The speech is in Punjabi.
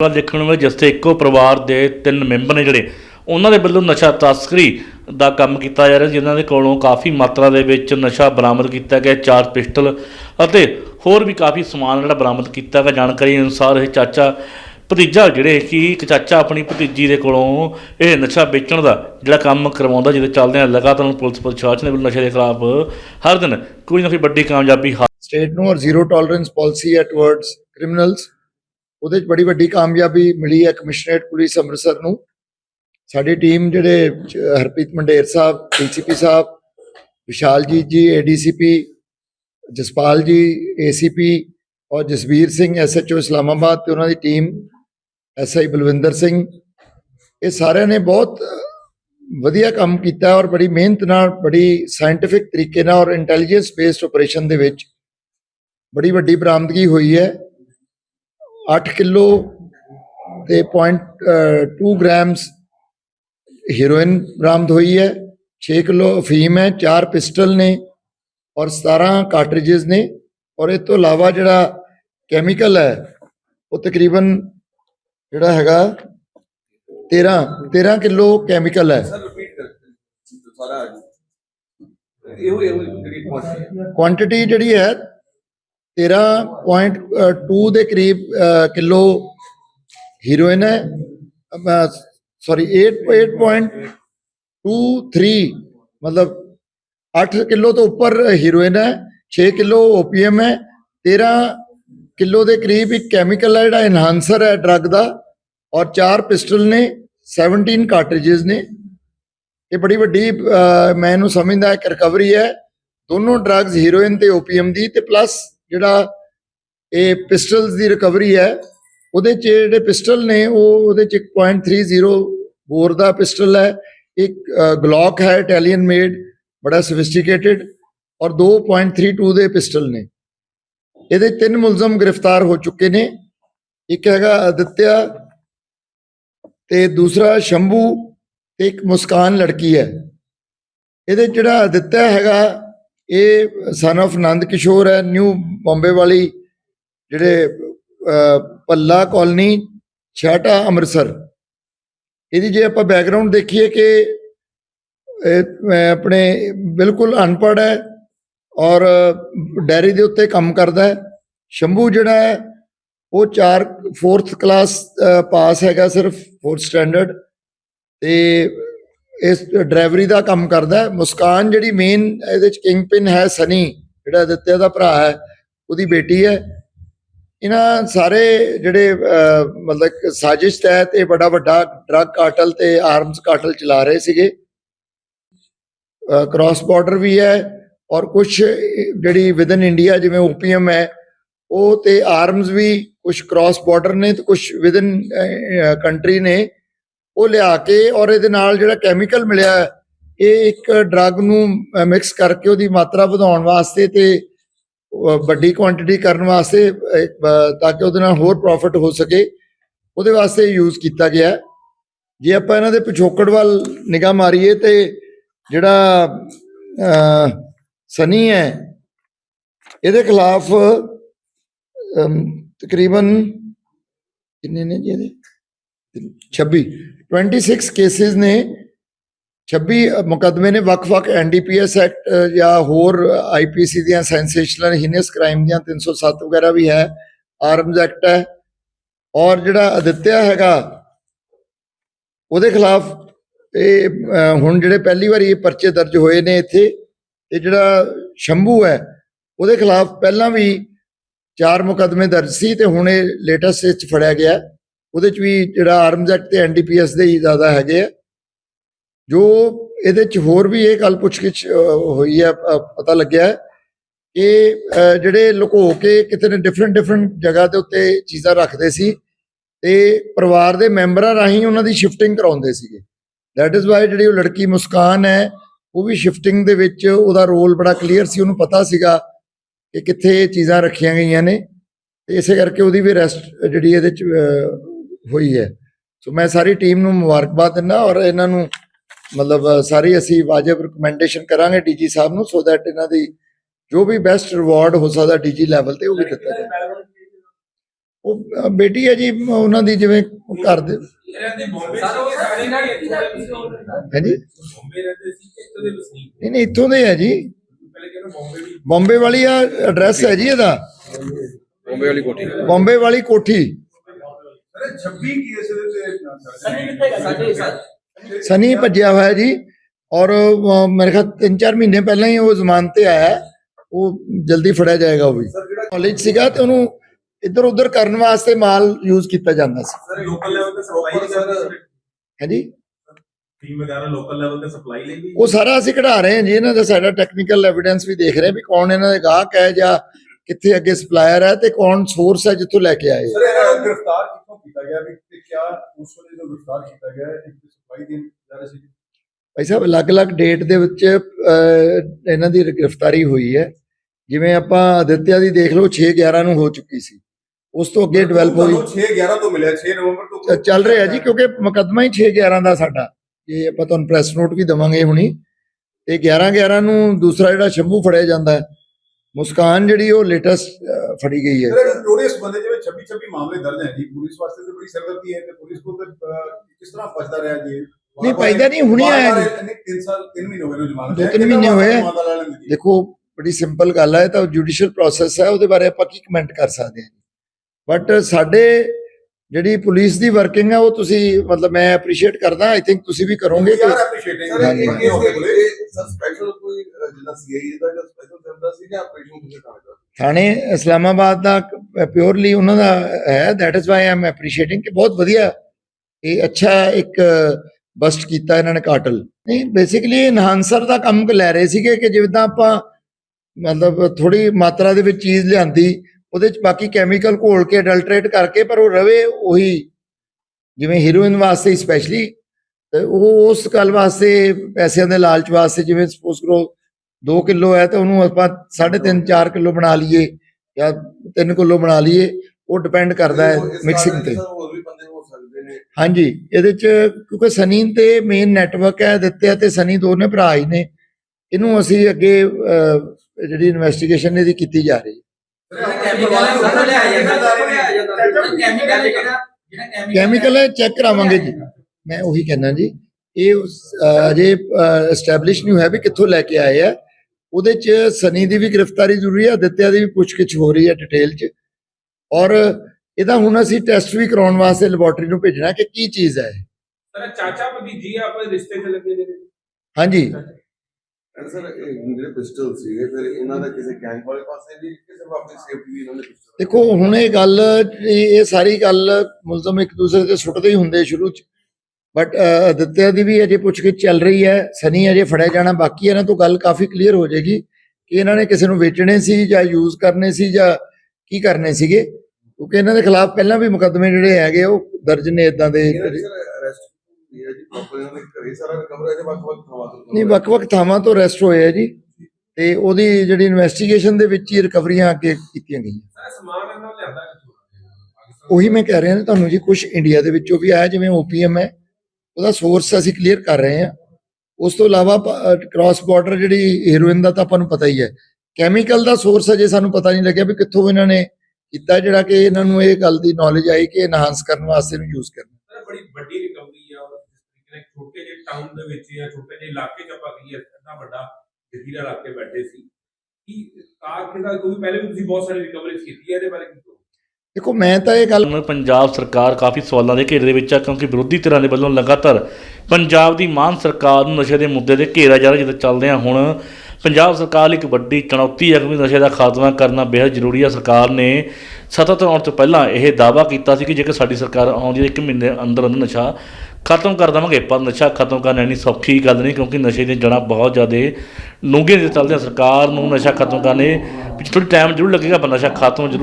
ਵਾਲਾ ਦੇਖਣ ਨੂੰ ਮਿਲਿਆ ਇੱਕੋ ਪਰਿਵਾਰ ਦੇ ਤਿੰਨ ਮੈਂਬਰ ਨੇ ਜਿਹੜੇ, ਉਹਨਾਂ ਦੇ ਵੱਲੋਂ ਨਸ਼ਾ ਤਸਕਰੀ ਦਾ ਕੰਮ ਕੀਤਾ ਜਾ ਰਿਹਾ ਜਿਨ੍ਹਾਂ ਦੇ ਕੋਲੋਂ ਕਾਫੀ ਮਾਤਰਾ ਦੇ ਵਿੱਚ ਨਸ਼ਾ ਬਰਾਮਦ ਕੀਤਾ ਗਿਆ, ਚਾਰ ਪਿਸਟਲ ਅਤੇ ਹੋਰ ਵੀ ਕਾਫੀ ਸਮਾਨ ਜਿਹੜਾ ਬਰਾਮਦ ਕੀਤਾ ਗਿਆ। ਜਾਣਕਾਰੀ ਅਨੁਸਾਰ ਇਹ ਚਾਚਾ ਭਤੀਜਾ ਜਿਹੜੇ ਕਿ ਇੱਕ ਚਾਚਾ ਆਪਣੀ ਭਤੀਜੀ ਦੇ ਕੋਲੋਂ ਇਹ ਨਸ਼ਾ ਵੇਚਣ ਦਾ ਜਿਹੜਾ ਕੰਮ ਕਰਵਾਉਂਦਾ, ਜਿਹਦੇ ਚੱਲਦੇ ਲਗਾਤਾਰ ਪੁਲਿਸ ਪ੍ਰਸ਼ਾਸਨ ਦੇ ਵੱਲੋਂ ਨਸ਼ੇ ਦੇ ਖਿਲਾਫ ਹਰ ਦਿਨ ਕੋਈ ਨਾ ਕੋਈ ਵੱਡੀ ਕਾਮਯਾਬੀ ਸਟੇਟ ਨੂੰ ਔਰ ਜ਼ੀਰੋ ਟੋਲਰੈਂਸ ਪਾਲਿਸੀ ਹੈ ਟੁਵਰਡਸ ਕ੍ਰਿਮੀਨਲਸ ਉਹਦੇ 'ਚ ਬੜੀ ਵੱਡੀ ਕਾਮਯਾਬੀ ਮਿਲੀ ਹੈ ਕਮਿਸ਼ਨਰੇਟ ਪੁਲਿਸ ਅੰਮ੍ਰਿਤਸਰ ਨੂੰ। ਸਾਡੀ ਟੀਮ ਜਿਹੜੇ ਹਰਪ੍ਰੀਤ ਮੰਡੇਰ ਸਾਹਿਬ, ਡੀਸੀਪੀ ਸਾਹਿਬ, ਵਿਸ਼ਾਲਜੀਤ ਜੀ, ਏਡੀਸੀਪੀ, ਜਸਪਾਲ ਜੀ, ਏਸੀਪੀ ਔਰ ਜਸਵੀਰ ਸਿੰਘ, ਐਸਐਚਓ ਇਸਲਾਮਾਬਾਦ ਤੇ ਉਹਨਾਂ ਦੀ team, S I Balwinder Singh, ਇਹ ਸਾਰਿਆਂ ਨੇ ਬਹੁਤ ਵਧੀਆ ਕੰਮ ਕੀਤਾ ਔਰ ਬੜੀ ਮਿਹਨਤ ਨਾਲ, ਬੜੀ ਸਾਇੰਟਿਫਿਕ ਤਰੀਕੇ ਨਾਲ ਔਰ ਇੰਟੈਲੀਜੈਂਸ ਬੇਸਡ ਆਪਰੇਸ਼ਨ ਦੇ ਵਿੱਚ ਬੜੀ ਵੱਡੀ ਬਰਾਮਦਗੀ ਹੋਈ ਹੈ। 8 ਕਿਲੋ ਤੇ 0.2 ਗ੍ਰਾਮਸ ਹੀਰੋਇਨ ਬਰਾਮਦ ਹੋਈ ਹੈ 6 ਕਿਲੋ ਅਫੀਮ ਹੈ 4 ਪਿਸਟਲ ਨੇ ਔਰ 17 ਕਾਰਟ੍ਰਿਜਸ ਨੇ ਔਰ ਇਹ ਤੋਂ ਇਲਾਵਾ ਜਿਹੜਾ ਕੈਮੀਕਲ ਹੈ ਉਹ ਤਕਰੀਬਨ ਜਿਹੜਾ ਹੈਗਾ 13 13 ਕਿਲੋ ਕੈਮੀਕਲ ਹੈ ਸਰ ਰਿਪੀਟ ਕਰ ਸਾਰਾ ਇਹੋ ਇਹੋ ਜਿਹੜੀ ਕੁਆਂਟੀਟੀ ਕੁਆਂਟੀਟੀ ਜਿਹੜੀ ਹੈ 13.2 ਦੇ ਕਰੀਬ ਅਹ, ਕਿਲੋ ਹੀਰੋਇਨ ਹੈ। ਸੌਰੀ 8.8.23 ਮਤਲਬ 8 ਕਿਲੋ ਤੋਂ ਉੱਪਰ ਹੀਰੋਇਨ ਹੈ 6 ਕਿਲੋ ਓਪੀਐਮ ਹੈ 13 ਕਿਲੋ ਦੇ ਕਰੀਬ ਇੱਕ ਕੈਮੀਕਲ ਹੈ ਜਿਹੜਾ ਐਨਹਾਂਸਰ ਹੈ ਡਰੱਗ ਦਾ ਔਰ ਚਾਰ ਪਿਸਟਲ ਨੇ 17 ਕਾਰਟ੍ਰਿਜਸ ਨੇ। ਇਹ ਬੜੀ ਵੱਡੀ ਅਹ, ਮੈਂ ਇਹਨੂੰ ਸਮਝਦਾ ਇੱਕ ਰਿਕਵਰੀ ਹੈ। ਦੋਨੋਂ ਡਰੱਗਸ ਹੀਰੋਇਨ ਤੇ ਓਪੀਐਮ ਦੀ ਤੇ ਪਲੱਸ ਜਿਹੜਾ ਇਹ ਪਿਸਟਲਸ ਦੀ ਰਿਕਵਰੀ ਹੈ, ਉਹਦੇ ਚ ਜਿਹੜੇ ਪਿਸਟਲ ਨੇ, ਉਹ ਉਹਦੇ ਚ ਇੱਕ 0.30 ਬੋਰ ਦਾ ਪਿਸਟਲ ਹੈ, ਇੱਕ ਗਲੌਕ ਹੈ ਇਟਾਲੀਅਨ ਮੇਡ ਬੜਾ ਸੋਫਿਸਟੀਕੇਟਿਡ ਔਰ 2.32 ਦੇ ਪਿਸਟਲ ਨੇ। ਇਹਦੇ ਤਿੰਨ ਮੁਲਜ਼ਮ ਗ੍ਰਿਫਤਾਰ ਹੋ ਚੁੱਕੇ ਨੇ, ਇੱਕ ਹੈਗਾ ਅਦਿੱਤਿਆ ਤੇ ਦੂਸਰਾ ਸ਼ੰਭੂ ਤੇ ਇੱਕ ਮੁਸਕਾਨ ਲੜਕੀ ਹੈ। ਇਹਦੇ ਜਿਹੜਾ ਅਦਿੱਤਿਆ ਹੈਗਾ ਇਹ ਸਨ of ਆਨੰਦ ਕਿਸ਼ੋਰ ਹੈ ਨਿਊ ਬੰਬੇ ਵਾਲੀ ਜਿਹੜੇ ਅਹ, ਪੱਲਾ ਕਾਲਨੀ ਛਾਟਾ ਅੰਮ੍ਰਿਤਸਰ। ਇਹਦੀ ਜੇ ਆਪਾਂ ਬੈਕਗ੍ਰਾਉਂਡ ਦੇਖੀਏ ਕਿ ਆਪਣੇ ਬਿਲਕੁਲ ਅਨਪੜ੍ਹ ਹੈ ਔਰ ਡੈਰੀ ਦੇ ਉੱਤੇ ਕੰਮ ਕਰਦਾ ਹੈ। ਸ਼ੰਭੂ ਜਿਹੜਾ ਹੈ ਉਹ 4 4th ਕਲਾਸ ਪਾਸ ਹੈਗਾ ਸਿਰਫ 4th ਸਟੈਂਡਰਡ ਤੇ ਇਸ ਡਰਾਈਵਰੀ ਦਾ ਕੰਮ ਕਰਦਾ ਹੈ। ਮੁਸਕਾਨ ਜਿਹੜੀ ਮੇਨ ਇਹਦੇ ਚ ਕਿੰਗ ਪਿਨ ਹੈ ਸਨੀ, ਜਿਹੜਾ ਦਿੱਤੇ ਦਾ ਭਰਾ ਹੈ, ਉਹਦੀ ਬੇਟੀ ਹੈ। ਇਹਨਾਂ ਸਾਰੇ ਜਿਹੜੇ ਮਤਲਬ ਸਾਜ਼ਿਸ਼ ਤਹਿਤ ਇਹ ਬੜਾ ਵੱਡਾ ਡਰੱਗ ਕਾਰਟਲ ਤੇ ਆਰਮਸ ਕਾਰਟਲ ਚਲਾ ਰਹੇ ਸੀਗੇ। ਕ੍ਰਾਸ ਬਾਰਡਰ ਵੀ ਹੈ ਔਰ ਕੁਝ ਜਿਹੜੀ ਵਿਦਨ ਇੰਡੀਆ ਜਿਵੇਂ ਓਪੀਐਮ ਹੈ, ਉਹ ਤੇ ਆਰਮਸ ਵੀ ਕੁਝ ਕ੍ਰਾਸ ਬਾਰਡਰ ਨੇ ਤੇ ਕੁਝ ਵਿਦਨ ਕੰਟਰੀ ਨੇ। ਉਹ ਲਿਆ ਕੇ ਔਰ ਇਹਦੇ ਨਾਲ ਜਿਹੜਾ ਕੈਮੀਕਲ ਮਿਲਿਆ ਇਹ ਇੱਕ ਡਰੱਗ ਨੂੰ ਮਿਕਸ ਕਰਕੇ ਉਹਦੀ ਮਾਤਰਾ ਵਧਾਉਣ ਵਾਸਤੇ ਤੇ ਵੱਡੀ ਕੁਆਂਟੀਟੀ ਕਰਨ ਵਾਸਤੇ ਤਾਂ ਕਿ ਉਹਦੇ ਨਾਲ ਹੋਰ ਪ੍ਰੋਫਿਟ ਹੋ ਸਕੇ, ਉਹਦੇ ਵਾਸਤੇ ਯੂਜ਼ ਕੀਤਾ ਗਿਆ ਜੇ ਆਪਾਂ ਇਹਨਾਂ ਦੇ ਪਿਛੋਕੜ ਵੱਲ ਨਿਗਾਹ ਮਾਰੀਏ ਤੇ ਜਿਹੜਾ ਸਨੀ ਹੈ, ਇਹਦੇ ਖਿਲਾਫ ਤਕਰੀਬਨ ਕਿੰਨੇ ਨੇ ਜੀ ਇਹਦੇ? 26 26 ਕੇਸਿਸ ਨੇ 26 ਮੁਕੱਦਮੇ ਨੇ ਵੱਖ-ਵੱਖ ਐਨਡੀਪੀਐਸ ਐਕਟ ਜਾਂ ਹੋਰ ਆਈਪੀਸੀ ਦੀਆਂ ਸੈਂਸੇਸ਼ਨਲ ਹੀਨੀਅਸ ਕ੍ਰਾਈਮ ਦੀਆਂ 307 ਵਗੈਰਾ ਵੀ ਹੈ ਆਰਮਜ਼ ਐਕਟ ਹੈ, ਔਰ ਜਿਹੜਾ ਅਦਿੱਤਿਆ ਹੈਗਾ, ਉਹਦੇ ਖਿਲਾਫ ਇਹ ਹੁਣ ਜਿਹੜੇ ਪਹਿਲੀ ਵਾਰੀ ਇਹ ਪਰਚੇ ਦਰਜ ਹੋਏ ਨੇ ਇੱਥੇ, ਇਹ ਜਿਹੜਾ ਸ਼ੰਭੂ ਹੈ, ਉਹਦੇ ਖਿਲਾਫ ਪਹਿਲਾਂ ਵੀ ਚਾਰ ਮੁਕੱਦਮੇ ਦਰਜ ਸੀ ਤੇ ਹੁਣ ਇਹ ਲੇਟੈਸਟ ਵਿੱਚ ਫੜਿਆ ਗਿਆ। ਉਹਦੇ ਚ ਵੀ ਜਿਹੜਾ ਆਰਮਸ ਐਕਟ ਤੇ ਐਨਡੀਪੀਐਸ ਦੇ ਹੀ ਜ਼ਿਆਦਾ ਹੈਗੇ ਆ। ਜੋ ਇਹਦੇ ਚ ਹੋਰ ਵੀ ਇਹ ਗੱਲ ਪੁੱਛਗਿੱਛ ਹੋਈ ਹੈ ਪਤਾ ਲੱਗਿਆ ਕਿ ਜਿਹੜੇ ਲੁਕੋ ਕੇ ਕਿਤੇ ਨੇ ਡਿਫਰੈਂਟ ਡਿਫਰੈਂਟ ਜਗ੍ਹਾ ਦੇ ਉੱਤੇ ਚੀਜ਼ਾਂ ਰੱਖਦੇ ਸੀ ਤੇ ਪਰਿਵਾਰ ਦੇ ਮੈਂਬਰਾਂ ਰਾਹੀਂ ਉਹਨਾਂ ਦੀ ਸ਼ਿਫਟਿੰਗ ਕਰਾਉਂਦੇ ਸੀਗੇ। ਦੈਟ ਇਜ਼ ਵਾਈ ਜਿਹੜੀ ਉਹ ਲੜਕੀ ਮੁਸਕਾਨ ਹੈ, ਉਹ ਵੀ ਸ਼ਿਫਟਿੰਗ ਦੇ ਵਿੱਚ ਉਹਦਾ ਰੋਲ ਬੜਾ ਕਲੀਅਰ ਸੀ, ਉਹਨੂੰ ਪਤਾ ਸੀਗਾ ਕਿ ਕਿੱਥੇ ਇਹ ਚੀਜ਼ਾਂ ਰੱਖੀਆਂ ਗਈਆਂ ਨੇ। ਤੇ ਇਸੇ ਕਰਕੇ ਉਹਦੀ ਵੀ ਅਰੈਸਟ ਜਿਹੜੀ ਇਹਦੇ ਚ ਹੋਈ ਹੈ। ਸੋ ਮੈਂ ਸਾਰੀ ਟੀਮ ਨੂੰ ਮੁਬਾਰਕਬਾਦ ਦਿੰਦਾ ਔਰ ਇਹਨਾਂ ਨੂੰ ਮਤਲਬ ਸਾਰੀ ਅਸੀਂ ਵਾਜਬ ਰਿਕਮੈਂਡੇਸ਼ਨ ਕਰਾਂਗੇ ਡੀਜੀ ਸਾਹਿਬ ਨੂੰ ਸੋ ਦੈਟ ਇਹਨਾਂ ਦੀ ਜੋ ਵੀ ਬੈਸਟ ਰਿਵਾਰਡ ਹੋ ਸਕਦਾ ਡੀਜੀ ਲੈਵਲ ਤੇ ਉਹ ਵੀ ਦਿੱਤਾ ਜਾਏ ਉਹ ਬੇਟੀ ਹੈ ਜੀ ਉਹਨਾਂ ਦੀ ਜਿਵੇਂ ਘਰ ਦੇ ਨਹੀਂ ਨਹੀਂ ਇੱਥੋਂ ਦੇ ਹੈ ਜੀ। ਬੰਬੇ ਵਾਲੀ ਆ ਐਡਰੈਸ ਹੈ ਜੀ ਇਹਦਾ। ਬੰਬੇ ਵਾਲੀ ਕੋਠੀ। ਬੰਬੇ ਵਾਲੀ ਕੋਠੀ। ਸਰ 26 ਕੇਸ ਦੇ ਤੇ ਸਨੀ ਭੱਜਿਆ ਹੋਇਆ ਜੀ ਔਰ ਮੇਰੇ ਖਿਆਲ 3-4 ਮਹੀਨੇ ਪਹਿਲਾਂ ਹੀ ਉਹ ਜ਼ਮਾਨਤ ਤੇ ਆਇਆ। ਉਹ ਜਲਦੀ ਫੜਿਆ ਜਾਏਗਾ ਉਹ ਵੀ। ਕਾਲਜ ਸੀਗਾ ਤੇ ਉਹਨੂੰ ਇੱਧਰ ਉੱਧਰ ਕਰਨ ਵਾਸਤੇ ਮਾਲ ਯੂਜ਼ ਕੀਤਾ ਜਾਂਦਾ ਸੀ। ਸਰ ਲੋਕਲ ਲੈਵਲ ਤੇ ਸਪਲਾਈ ਨਹੀਂ ਕਰਦੇ ਹੈ ਜੀ? ਟੀਮ ਵਗੈਰਾ ਲੋਕਲ ਲੈਵਲ ਤੇ ਸਪਲਾਈ ਲਈ ਵੀ? ਉਹ ਸਾਰਾ ਅਸੀਂ ਕਢਾ ਰਹੇ ਹਾਂ ਜੀ ਇਹਨਾਂ ਦਾ ਸਾਡਾ ਟੈਕਨੀਕਲ ਐਵੀਡੈਂਸ ਵੀ ਦੇਖ ਰਹੇ ਹਾਂ ਵੀ ਕੌਣ ਇਹਨਾਂ ਦੇ ਗਾਹਕ ਹੈ ਜਾਂ ਕਿੱਥੇ ਅੱਗੇ ਸਪਲਾਇਰ ਹੈ ਤੇ ਕੌਣ ਸੋਰਸ ਹੈ ਜਿੱਥੋਂ ਲੈ ਕੇ ਆਏ ਸਰ ਇਹਨਾਂ ਨੂੰ ਗ੍ਰਿਫਤਾਰ ਕਿੱਥੋਂ ਕੀਤਾ ਗਿਆ ਵੀ ਤੇ ਕਿਆ ਉਸ ਵੇਲੇ ਜੋ ਗ੍ਰਿਫਤਾਰ ਕੀਤਾ ਗਿਆ ਇੱਕ ਸਫ਼ਾਈ ਦੇਣ ਜਾ ਰਹੇ ਸੀ। ਭਾਈ ਸਾਹਿਬ ਅਲੱਗ-ਅਲੱਗ ਡੇਟ ਦੇ ਵਿੱਚ ਇਹਨਾਂ ਦੀ ਗ੍ਰਿਫਤਾਰੀ ਹੋਈ ਹੈ। ਜਿਵੇਂ ਆਪਾਂ ਆਦਿਤਿਆ ਦੀ ਦੇਖ ਲਓ 6 11 ਨੂੰ ਹੋ ਚੁੱਕੀ ਸੀ। ਉਸ ਤੋਂ ਅੱਗੇ ਡਿਵੈਲਪ ਹੋਈ 6 11 ਤੋਂ ਮਿਲਿਆ 6 ਨਵੰਬਰ ਤੋਂ ਚੱਲ ਰਿਹਾ ਜੀ ਕਿਉਂਕਿ ਮੁਕੱਦਮਾ ਹੀ 6 11 ਦਾ ਸਾਡਾ। ਇਹ ਆਪਾਂ ਤੁਹਾਨੂੰ ਪ੍ਰੈਸ ਨੋਟ ਵੀ ਦਵਾਂਗੇ ਹੁਣੀ। ਤੇ 11 11 ਨੂੰ ਦੂਸਰਾ ਜਿਹੜਾ ਸ਼ੰਭੂ ਫੜਿਆ ਜਾਂਦਾ ਹੈ ਮੁਸਕਾਨ ਜਿਹੜੀ ਉਹ ਲੇਟੈਸਟ ਫੜੀ ਗਈ ਹੈ ਸਰ ਨੋਟਿਸ ਬੰਦੇ ਜਿਵੇਂ 26 26 ਮਾਮਲੇ ਦਰਜ ਹੈ ਜੀ ਪੁਲਿਸ ਵਾਸਤੇ ਤੇ ਬੜੀ ਸਰਦਰਦੀ ਹੈ ਤੇ ਪੁਲਿਸ ਕੋਲ ਤੇ ਅਹ, ਕਿਸ ਤਰ੍ਹਾਂ ਬਚਦਾ ਰਿਹਾ ਜੀ ਨਹੀਂ, ਪੈਦਾ ਨਹੀਂ, ਹੁਣੀ ਆਇਆ ਜੀ। ਜੀ 3 ਸਾਲ 3 ਮਹੀਨੇ ਹੋ ਗਏ ਜ਼ਮਾਨਤ ਦੋ ਹੈ। ਤਿੰਨ ਮਹੀਨੇ ਹੋਏ? ਦੇਖੋ ਬੜੀ ਸਿੰਪਲ ਗੱਲ ਹੈ ਤਾਂ ਜੁਡੀਸ਼ੀਅਲ ਪ੍ਰੋਸੈਸ ਹੈ ਉਹਦੇ ਬਾਰੇ ਆਪਾਂ ਕੀ ਕਮੈਂਟ ਕਰ ਸਕਦੇ ਹਾਂ ਬਟ ਸਾਡੇ ਜਿਹੜੀ ਪੁਲਿਸ ਦੀ ਵਰਕਿੰਗ ਹੈ ਉਹ ਤੁਸੀਂ ਮਤਲਬ ਮੈਂ ਐਪਰੀਸ਼ੀਏਟ ਕਰਦਾ ਆਈ ਥਿੰਕ ਤੁਸੀਂ ਵੀ ਕਰੋਗੇ ਕਿ appreciating. ਸਰ ਹਾਂਜੀ। ਸਰ ਸਪੈਸ਼ਲ ਕੋਈ ਅਹ, ਜਿੱਦਾਂ ਦਾ ਜਾਂ ਸਪੈਸ਼ਲ ਸੈੱਲ ਸੀ ਜਾਂ ਆਪਰੇਸ਼ਨ ਕਿਸੇ ਤਰ੍ਹਾਂ ਦਾ ਥਾਣੇ ਇਸਲਾਮਾਬਾਦ ਦਾ ਪਿਓਰਲੀ ਉਹਨਾਂ ਦਾ ਹੈ that is why am appreciating ਕਿ ਬਹੁਤ ਵਧੀਆ ਇਹ ਅੱਛਾ ਇੱਕ ਬਸਟ ਕੀਤਾ ਇਹਨਾਂ ਨੇ ਕਾਟਲ। ਨਹੀਂ ਬੇਸਿਕਲੀ ਇਨਹਾਂਸਰ ਦਾ ਕੰਮ ਲੈ ਰਹੇ ਸੀਗੇ ਕਿ ਜਿੱਦਾਂ ਆਪਾਂ ਮਤਲਬ ਥੋੜੀ ਮਾਤਰਾ ਦੇ ਵਿੱਚ ਚੀਜ਼ ਲਿਆਂਦੀ ਉਹਦੇ ਚ ਬਾਕੀ ਕੈਮੀਕਲ ਘੋਲ ਕੇ ਅਡਲਟਰੇਟ ਕਰਕੇ ਪਰ ਉਹ ਰਵੇ ਉਹੀ ਜਿਵੇਂ ਹੀਰੋਇਨ ਵਾਸਤੇ ਸਪੈਸ਼ਲੀ ਤੇ ਉਹ ਉਸ ਗੱਲ ਵਾਸਤੇ ਪੈਸਿਆਂ ਦੇ ਲਾਲਚ ਵਾਸਤੇ ਜਿਵੇਂ ਸਪੋਜ਼ ਕਰੋ 2 ਕਿਲੋ ਹੈ ਤਾਂ ਉਹਨੂੰ ਆਪਾਂ 3.5 4 ਕਿਲੋ ਬਣਾ ਲਈਏ ਜਾਂ 3 ਕਿਲੋ ਬਣਾ ਲਈਏ ਉਹ ਡਿਪੈਂਡ ਕਰਦਾ ਹੈ ਮਿਕਸਿੰਗ ਤੇ। ਹਾਂਜੀ ਇਹਦੇ ਚ ਕਿਉਂਕਿ ਸਨੀ ਤੇ ਮੇਨ ਨੈਟਵਰਕ ਹੈ ਦਿੱਤੇ ਤੇ ਸਨੀ ਦੋਨੇ ਭਰਾ ਹੀ ਨੇ। ਇਹਨੂੰ ਅਸੀਂ ਅੱਗੇ ਜਿਹੜੀ ਇਨਵੈਸਟੀਗੇਸ਼ਨ ਇਹਦੀ ਕੀਤੀ ਜਾ ਰਹੀ ਹੈ। ਕੈਮੀਕਲ ਹੈ ਚੈੱਕ ਕਰਾਵਾਂਗੇ ਜੀ। ਮੈਂ ਉਹੀ ਕਹਿਣਾ ਜੀ ਇਹ ਅਜੇ ਐਸਟੈਬਲਿਸ਼ ਨਹੀਂ ਹੋਇਆ ਵੀ ਕਿੱਥੋਂ ਲੈ ਕੇ ਆਏ ਆ। ਉਹਦੇ ਚ ਸਨੀ ਦੀ ਵੀ ਗ੍ਰਿਫਤਾਰੀ ਜ਼ਰੂਰੀ ਹੈ ਦਿੱਤਿਆ ਦੀ ਵੀ ਪੁੱਛਗਿੱਛ ਹੋ ਰਹੀ ਹੈ ਡਿਟੇਲ ਚ। ਔਰ ਇਹਦਾ ਹੁਣ ਅਸੀਂ ਟੈਸਟ ਵੀ ਕਰਾਉਣ ਵਾਸਤੇ ਲੈਬੋਰਟਰੀ ਨੂੰ ਭੇਜਣਾ ਕਿ ਕੀ ਚੀਜ਼ ਹੈ ਇਹ। ਸਰ ਚਾਚਾ ਭਤੀਜੀ ਆਪਣੇ ਰਿਸ਼ਤੇ 'ਚ ਲੱਗੇ ਨੇ? ਹਾਂਜੀ। ਐਂਡ ਸਰ ਜਿਹੜੇ ਪਿਸਟਲ ਸੀਗੇ ਫਿਰ ਇਹਨਾਂ ਦਾ ਕਿਸੇ ਗੈਂਗ ਵਾਲੇ ਪਾਸੇ ਵੀ ਕਿ ਸਿਰਫ ਆਪਣੀ ਸੇਫਟੀ ਲਈ ਇਹਨਾਂ ਨੇ ਪਿਸਟਲ ਦੇਖੋ ਹੁਣ ਇਹ ਗੱਲ ਇਹ ਇਹ ਸਾਰੀ ਗੱਲ ਮੁਲਜ਼ਮ ਇੱਕ ਦੂਸਰੇ ਤੇ ਸੁੱਟਦੇ ਹੀ ਹੁੰਦੇ ਸ਼ੁਰੂ ਚ। ਬਟ ਦਿੱਤਿਆ ਦੀ ਵੀ ਅਜੇ ਪੁੱਛਗਿੱਛ ਚੱਲ ਰਹੀ ਹੈ ਸਨੀ ਅਜੇ ਫੜਿਆ ਜਾਣਾ ਬਾਕੀ ਹੈ, ਇਹਨਾਂ ਤੋਂ ਗੱਲ ਕਾਫੀ ਕਲੀਅਰ ਹੋ ਜਾਏਗੀ ਕਿ ਇਹਨਾਂ ਨੇ ਕਿਸੇ ਨੂੰ ਵੇਚਣੇ ਸੀ ਜਾਂ ਯੂਜ਼ ਕਰਨੇ ਸੀ ਜਾਂ ਕੀ ਕਰਨੇ ਸੀਗੇ। ਕਿਉਂਕਿ ਇਹਨਾਂ ਦੇ ਖਿਲਾਫ ਪਹਿਲਾਂ ਵੀ ਮੁਕੱਦਮੇ ਜਿਹੜੇ ਹੈਗੇ ਉਹ ਦਰਜ ਨੇ ਇਦਾਂ ਦੇ। ਨਹੀਂ ਵੱਖ-ਵੱਖ ਥਾਵਾਂ ਤੋਂ ਅਰੈਸਟ ਹੋਏ ਆ ਜੀ। ਤੇ ਉਹਦੀ ਜਿਹੜੀ ਇਨਵੈਸਟੀਗੇਸ਼ਨ ਦੇ ਵਿੱਚ ਹੀ ਰਿਕਵਰੀਆਂ ਅੱਗੇ ਕੀਤੀਆਂ ਗਈਆਂ। ਸਰ ਸਮਾਨ ਇਹਨਾਂ ਲਿਆਂਦਾ ਕਿੱਥੋਂ? ਉਹੀ ਮੈਂ ਕਹਿ ਰਿਹਾ ਤੁਹਾਨੂੰ ਜੀ ਕੁਝ ਇੰਡੀਆ ਦੇ ਵਿੱਚੋਂ ਵੀ ਆਇਆ ਜਿਵੇਂ ਓਪੀਐਮ ਹੈ। ਉਹਦਾ ਸੋਰਸ ਅਸੀਂ ਕਲੀਅਰ ਕਰ ਰਹੇ ਹਾਂ। ਉਸ ਤੋਂ ਇਲਾਵਾ ਕ੍ਰਾਸ ਬਾਰਡਰ ਜਿਹੜੀ ਹੀਰੋਇਨ ਦਾ ਤਾਂ ਆਪਾਂ ਨੂੰ ਪਤਾ ਹੀ ਹੈ। ਕੈਮੀਕਲ ਦਾ ਸੋਰਸ ਅਜੇ ਸਾਨੂੰ ਪਤਾ ਨਹੀਂ ਲੱਗਿਆ ਵੀ ਕਿੱਥੋਂ ਇਹਨਾਂ ਨੇ ਕੀਤਾ, ਜਿਹੜਾ ਕਿ ਇਹਨਾਂ ਨੂੰ ਇਹ ਗੱਲ ਦੀ ਨੌਲੇਜ ਆਈ ਕਿ ਐਨਹਾਂਸ ਕਰਨ ਵਾਸਤੇ ਇਹਨੂੰ ਯੂਜ਼ ਕਰਨਾ। ਸਰ ਬੜੀ ਵੱਡੀ ਰਿਕਵਰੀ ਆ ਔਰ ਜਿਸ ਤਰੀਕੇ ਨਾਲ ਛੋਟੇ ਜਿਹੇ ਟਾਊਨ ਦੇ ਵਿੱਚ ਜਾਂ ਛੋਟੇ ਜਿਹੇ ਇਲਾਕੇ 'ਚ ਆਪਾਂ ਕਹੀਏ, ਇੰਨਾ ਵੱਡਾ ਜਜ਼ੀਰਾ ਲਾ ਕੇ ਬੈਠੇ ਸੀ। ਕੀ ਕਾਰ ਕਿਦਾ ਕੋਈ ਪਹਿਲੇ ਵੀ ਤੁਸੀਂ ਬਹੁਤ ਸਾਰੀ ਰਿਕਵਰੀਜ਼ ਕੀਤੀ ਹੈ, ਇਹਦੇ ਬਾਰੇ ਕੀ ਕਹੋ ਦੇਖੋ, ਮੈਂ ਤਾਂ ਇਹ ਗੱਲ ਹੁਣ ਪੰਜਾਬ ਸਰਕਾਰ ਕਾਫੀ ਸਵਾਲਾਂ ਦੇ ਘੇਰੇ ਦੇ ਵਿੱਚ ਆ, ਕਿਉਂਕਿ ਵਿਰੋਧੀ ਧਿਰਾਂ ਦੇ ਵੱਲੋਂ ਲਗਾਤਾਰ ਪੰਜਾਬ ਦੀ ਮਾਨ ਸਰਕਾਰ ਨੂੰ ਨਸ਼ੇ ਦੇ ਮੁੱਦੇ ਤੇ ਘੇਰਾ ਜਾ ਰਿਹਾ ਜਿੱਦਾਂ ਚੱਲਦੇ ਆ ਹੁਣ। ਪੰਜਾਬ ਸਰਕਾਰ ਲਈ ਇੱਕ ਵੱਡੀ ਚੁਣੌਤੀ ਹੈ ਕਿ ਨਸ਼ੇ ਦਾ ਖਾਤਮਾ ਕਰਨਾ ਬੇहद ਜ਼ਰੂਰੀ ਹੈ ਸਰਕਾਰ ਨੇ ਸਤਤ ਆਉਣ ਤੋਂ ਪਹਿਲਾਂ ਇਹ ਦਾਅਵਾ ਕੀਤਾ ਸੀ ਕਿ ਜੇਕਰ ਸਾਡੀ ਸਰਕਾਰ ਆਉਂਦੀ ਹੈ ਇੱਕ ਮਹੀਨੇ ਅੰਦਰ ਅੰਦਰ ਨਸ਼ਾ ਖਤਮ ਕਰ ਦੇਵਾਂਗੇ, ਪਰ ਨਸ਼ਾ ਖਤਮ ਕਰਨਾ ਇੰਨੀ ਸੌਖੀ ਗੱਲ ਨਹੀਂ, ਕਿਉਂਕਿ ਨਸ਼ੇ ਦੀਆਂ ਜੜ੍ਹਾਂ ਬਹੁਤ ਜ਼ਿਆਦਾ ਡੂੰਘੇ ਦੇ ਚੱਲਦੇ ਸਰਕਾਰ ਨੂੰ ਨਸ਼ਾ ਖਤਮ ਕਰਨੇ ਵਿੱਚ ਥੋੜੀ ਟਾਈਮ ਜ਼ਰੂਰ ਲੱਗੇਗਾ, ਪਰ ਨਸ਼ਾ ਖਤਮ ਜ਼ਰੂਰ